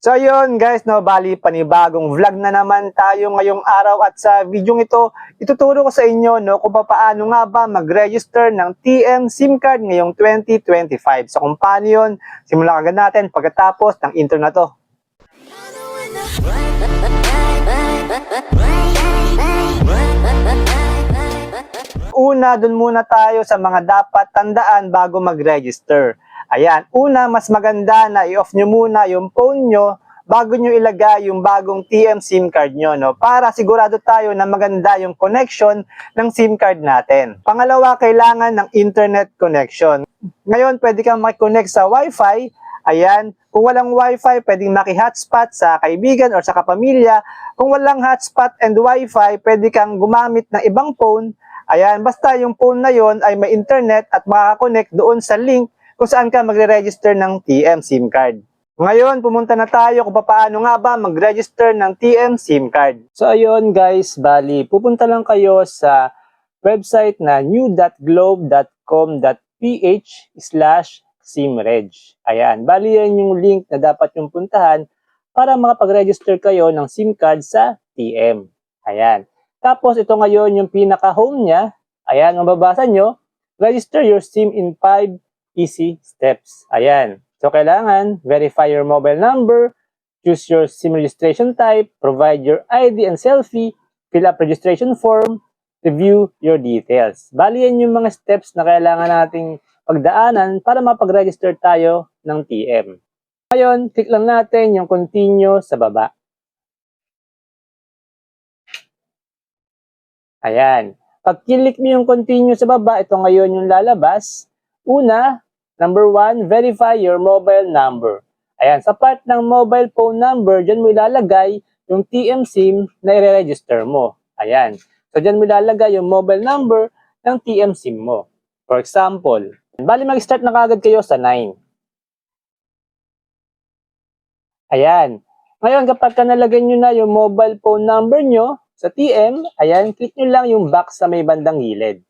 So yun guys, no, bali panibagong vlog na naman tayo ngayong araw at sa video ito, ituturo ko sa inyo no, kung paano nga ba mag-register ng TM SIM card ngayong 2025. So kung paano yun, simulan agad natin pagkatapos ng intro na to. Una, dun muna tayo sa mga dapat tandaan bago mag-register. Ayan, una, mas maganda na i-off nyo muna yung phone nyo bago nyo ilagay yung bagong TM SIM card nyo, no? Para sigurado tayo na maganda yung connection ng SIM card natin. Pangalawa, kailangan ng internet connection. Ngayon, pwede kang makiconnect sa Wi-Fi. Ayan, kung walang Wi-Fi, pwedeng maki-hotspot sa kaibigan or sa kapamilya. Kung walang hotspot and Wi-Fi, pwede kang gumamit ng ibang phone. Ayan, basta yung phone na yon ay may internet at makaka-connect doon sa link kung saan ka magre-register ng TM SIM card. Ngayon, pumunta na tayo kung paano nga ba mag-register ng TM SIM card. So ayun guys, bali, pupunta lang kayo sa website na new.globe.com.ph slash simreg. Ayan, bali yan yung link na dapat yung puntahan para makapag-register kayo ng SIM card sa TM. Ayan. Tapos ito ngayon yung pinaka-home niya. Ayan, mababasa nyo. Register your SIM in 5 easy steps. Ayan. So, kailangan verify your mobile number, choose your SIM registration type, provide your ID and selfie, fill up registration form, review your details. Bali yan yung mga steps na kailangan nating pagdaanan para mapag-register tayo ng TM. Ngayon, click lang natin yung continue sa baba. Ayan. Pag click mo yung continue sa baba, ito ngayon yung lalabas. Una, number one, verify your mobile number. Ayan, sa part ng mobile phone number, dyan mo ilalagay yung TM SIM na i-register mo. Ayan. So, dyan mo ilalagay yung mobile number ng TM SIM mo. For example, bali mag-start na kagad kayo sa 9. Ayan. Ngayon, kapag ka nalagay nyo na yung mobile phone number nyo sa TM, ayan, click nyo lang yung box sa may bandang gilid.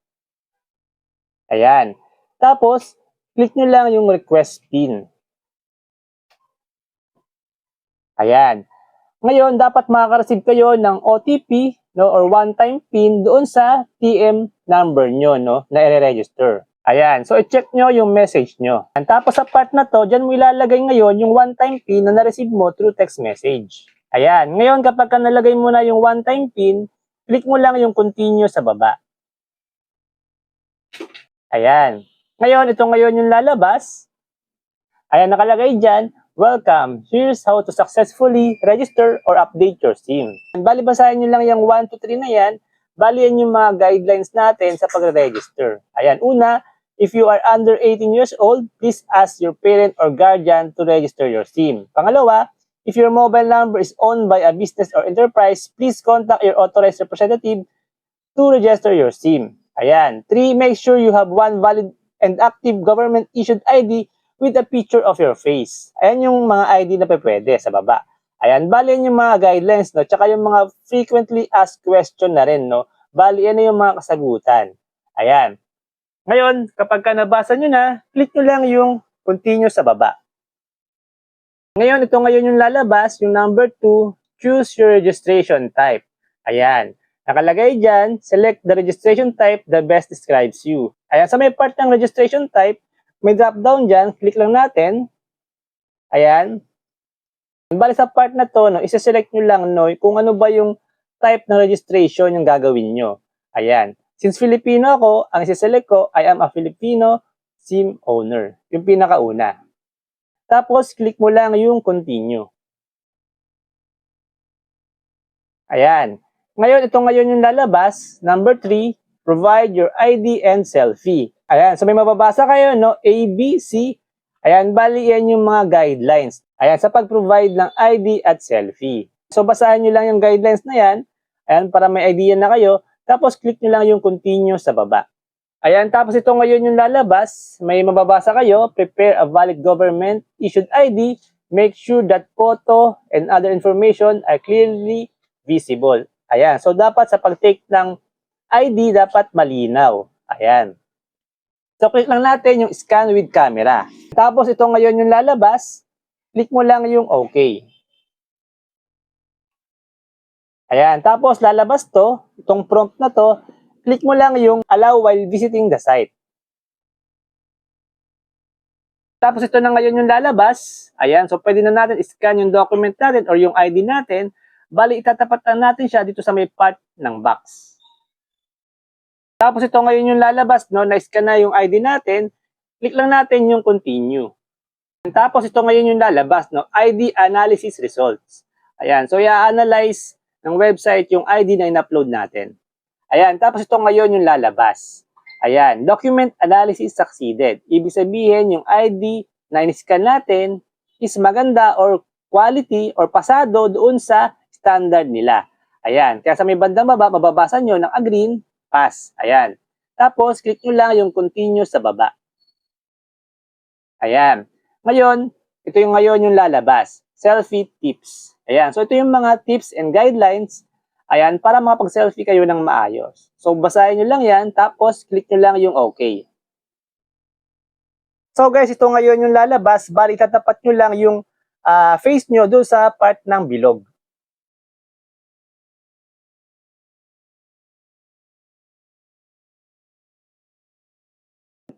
Ayan. Tapos, click nyo lang yung request pin. Ayan. Ngayon, dapat makaka-receive kayo ng OTP no, or one-time PIN doon sa TM number nyo no, na i-register. Ayan. So, i-check nyo yung message nyo. And tapos sa part na to, dyan mo ilalagay ngayon yung one-time PIN na na-receive mo through text message. Ayan. Ngayon, kapag ka nalagay mo na yung one-time PIN, click mo lang yung continue sa baba. Ayan. Ngayon, ito ngayon yung lalabas. Ayan, nakalagay dyan, Welcome! Here's how to successfully register or update your SIM. Bali, basahin nyo lang yung 1, 2, 3 na yan. Bali, yan yung mga guidelines natin sa pag-register. Ayan, una, if you are under 18 years old, please ask your parent or guardian to register your SIM. Pangalawa, if your mobile number is owned by a business or enterprise, please contact your authorized representative to register your SIM. Ayan. Three, make sure you have one valid and active government-issued ID with a picture of your face. Ayan yung mga ID na pwede sa baba. Ayan, bali yan yung mga guidelines, no? Tsaka yung mga frequently asked question na rin, no? Bali yan yung mga kasagutan. Ayan. Ngayon, kapag ka nabasa nyo na, click nyo lang yung continue sa baba. Ngayon, ito ngayon yung lalabas, yung number 2, choose your registration type. Ayan. Nakalagay dyan, select the registration type that best describes you. Ayan, sa may part ng registration type, may drop down dyan, click lang natin. Ayan. Bali sa part na to, no, isa-select nyo lang no, kung ano ba yung type ng registration yung gagawin nyo. Ayan. Since Filipino ako, ang isa-select ko, I am a Filipino SIM owner. Yung pinakauna. Tapos, click mo lang yung continue. Ayan. Ngayon, ito ngayon yung lalabas. Number 3, provide your ID and selfie. Ayan, so may mababasa kayo, no? A, B, C. Ayan, bali yan yung mga guidelines. Ayan, sa pag-provide ng ID at selfie. So, basahin nyo lang yung guidelines na yan. Ayan, para may idea na kayo. Tapos, click nyo lang yung continue sa baba. Ayan, tapos ito ngayon yung lalabas. May mababasa kayo. Prepare a valid government issued ID. Make sure that photo and other information are clearly visible. Ayan, so dapat sa pag-take ng ID, dapat malinaw. Ayan. So, click lang natin yung scan with camera. Tapos, ito ngayon yung lalabas. Click mo lang yung OK. Ayan, tapos lalabas to, itong prompt na to, click mo lang yung allow while visiting the site. Tapos ito na ngayon yung lalabas. Ayan, so pwede na natin scan yung document natin or yung ID natin. Bali, itatapat na natin siya dito sa may part ng box. Tapos ito ngayon yung lalabas, no, na-scan na yung ID natin. Click lang natin yung continue. Tapos ito ngayon yung lalabas, no, ID analysis results. Ayan, so i-analyze ng website yung ID na in-upload natin. Ayan, tapos ito ngayon yung lalabas. Ayan, document analysis succeeded. Ibig sabihin, yung ID na in-scan natin is maganda or quality or pasado doon sa standard nila. Ayan, kaya sa may bandang baba, mababasa nyo ng a green, pass. Ayan. Tapos, click nyo lang yung continue sa baba. Ayan. Ngayon, ito yung ngayon yung lalabas. Selfie tips. Ayan. So, ito yung mga tips and guidelines Ayan, para makapag-selfie kayo ng maayos. So, basahin nyo lang yan, tapos click nyo lang yung OK. So guys, ito ngayon yung lalabas, bali tatapat nyo lang yung ah, face nyo doon sa part ng bilog.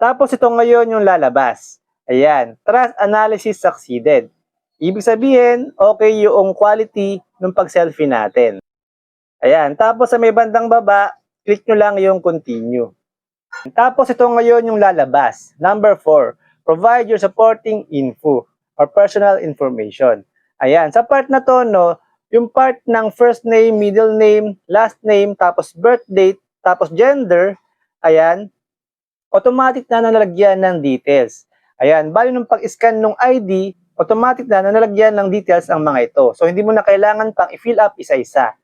Tapos ito ngayon yung lalabas. Ayan, trust analysis succeeded. Ibig sabihin, okay yung quality ng pag-selfie natin. Ayan. Tapos sa may bandang baba, click nyo lang yung continue. Tapos ito ngayon yung lalabas. Number 4, provide your supporting info or personal information. Ayan. Sa part na to, no, yung part ng first name, middle name, last name, tapos birth date, tapos gender, ayan, automatic na nalagyan ng details. Ayan, bali nung pag-scan ng ID, automatic na nalagyan ng details ang mga ito. So, hindi mo na kailangan pang i-fill up isa-isa.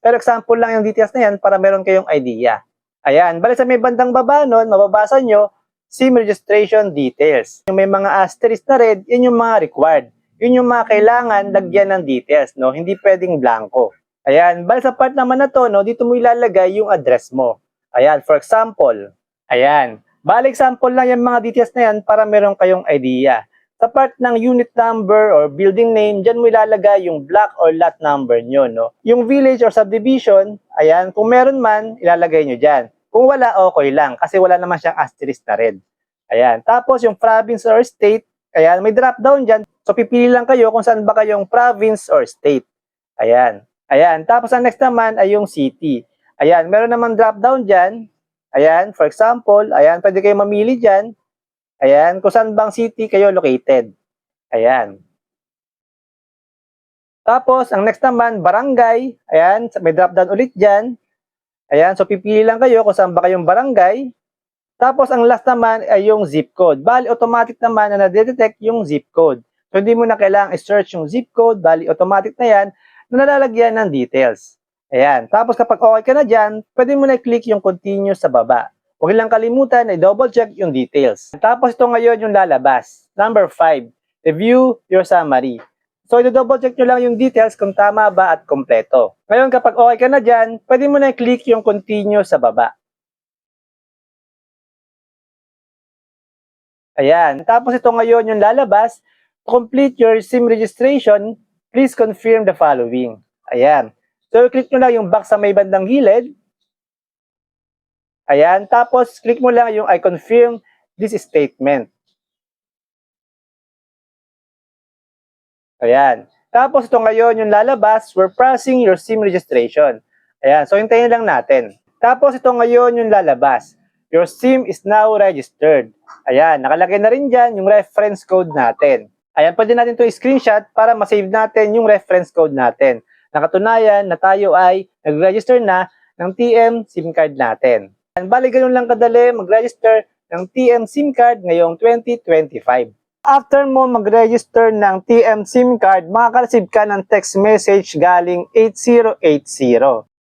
Pero example lang yung details na yan para meron kayong idea. Ayan, bali sa may bandang baba nun, mababasa nyo, SIM registration details. Yung may mga asterisk na red, yun yung mga required. Yun yung mga kailangan lagyan ng details, no? Hindi pwedeng blanco. Ayan, bali sa part naman na to, no, dito mo ilalagay yung address mo. Ayan, for example, ayan, bali example lang yung mga details na yan para meron kayong idea. Sa part ng unit number or building name, dyan mo ilalagay yung block or lot number nyo, no? Yung village or subdivision, ayan, kung meron man, ilalagay nyo dyan. Kung wala, okay lang, kasi wala naman siyang asterisk na red. Ayan, tapos yung province or state, ayan, may drop down dyan. So, pipili lang kayo kung saan ba kayong province or state. Ayan. Ayan, tapos ang next naman ay yung city. Ayan, meron naman drop down dyan. Ayan, for example, ayan, pwede kayo mamili dyan. Ayan, kung saan bang city kayo located. Ayan. Tapos, ang next naman, barangay. Ayan, may drop down ulit dyan. Ayan, so pipili lang kayo kung saan ba kayong barangay. Tapos, ang last naman ay yung zip code. Bali, automatic naman na nadetect yung zip code. So, hindi mo na kailangang i-search yung zip code. Bali, automatic na yan na nalalagyan ng details. Ayan. Tapos, kapag okay ka na dyan, pwede mo na i-click yung continue sa baba. Huwag lang kalimutan na i-double check yung details. Tapos, ito ngayon yung lalabas. Number 5, review your summary. So, i-double check nyo lang yung details kung tama ba at kompleto. Ngayon, kapag okay ka na dyan, pwede mo na i-click yung continue sa baba. Ayan. Tapos ito ngayon yung lalabas. To complete your SIM registration, please confirm the following. Ayan. So, click nyo lang yung box sa may bandang gilid. Ayan. Tapos, click mo lang yung I confirm this statement. Ayan. Tapos ito ngayon yung lalabas, we're processing your SIM registration. Ayan. So, hintayin lang natin. Tapos ito ngayon yung lalabas. Your SIM is now registered. Ayan. Nakalagay na rin dyan yung reference code natin. Ayan. Pwede natin ito screenshot para masave natin yung reference code natin. Nakatunayan na tayo ay nag-register na ng TM SIM card natin. Bali, ganun lang kadali mag-register ng TM SIM card ngayong 2025. After mo mag-register ng TM SIM card, makaka-receive ka ng text message galing 8080.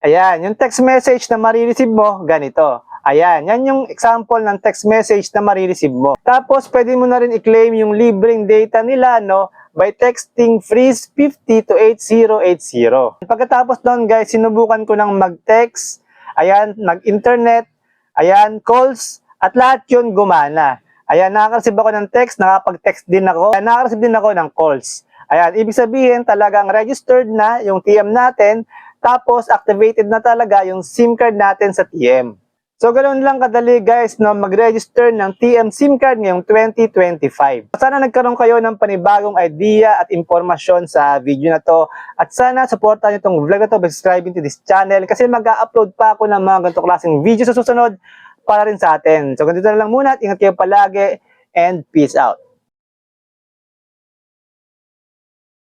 Ayan, yung text message na marireceive mo, ganito. Ayan, yan yung example ng text message na marireceive mo. Tapos, pwede mo na rin i-claim yung libreng data nila, no? By texting freeze 50 to 8080. Pagkatapos doon, guys, sinubukan ko ng mag-text, ayan, mag-internet, ayan, calls, at lahat yun gumana. Ayan, nakaka-receive ako ng text, nakapag-text din ako. Ayan, nakaka-receive din ako ng calls. Ayan, ibig sabihin talagang registered na yung TM natin Tapos, activated na talaga yung SIM card natin sa TM. So, ganoon lang kadali guys no, mag-register ng TM SIM card ngayong 2025. Sana nagkaroon kayo ng panibagong idea at impormasyon sa video na to. At sana supportan niyo itong vlog na to by subscribing to this channel kasi mag-upload pa ako ng mga ganito klaseng video sa susunod para rin sa atin. So, ganito na lang muna at ingat kayo palagi and peace out.